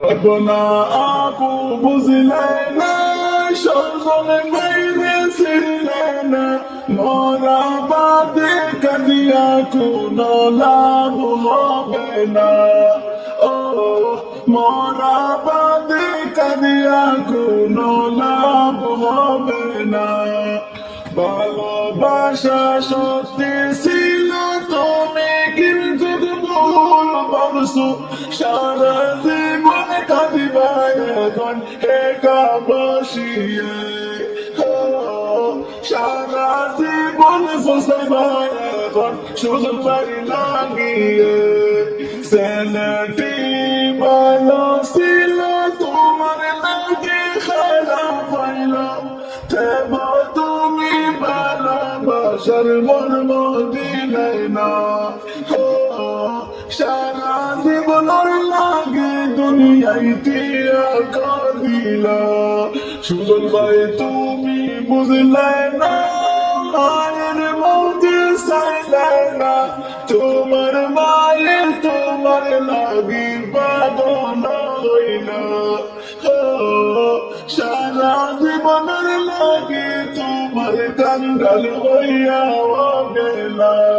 আপনা আপু বুঝলে না সজনে মেরে ছিলে না মরা বাদে কাদিয়া কোনো লাভ হবে না ও মরা বাদে কাদিয়া কোনো লাভ হবে না ভালোবাসা সত্যি ছিল তুমি কিন্তু ভুল বলছো সারা একা বসিয়ে সারা জীবন ফসাইবা এখন শুধু বাড়ি লাগিয়ে। ছেলেটি ভালো ছিল তোমার লাগে খেলা পাইল। তুমি ভালোবাসার মর্ম দিলে না। সারা জীবনের লাগে দুনিয়ায় করিল সুজন ভাই, তুমি বুঝলে না, মায়ের মধ্যে চাইলে না। তোমার মায়ের তোমার লাগি পাগল হইল। সারা জীবনের লাগে তোমার কাঙ্গাল হইয়া গেলা।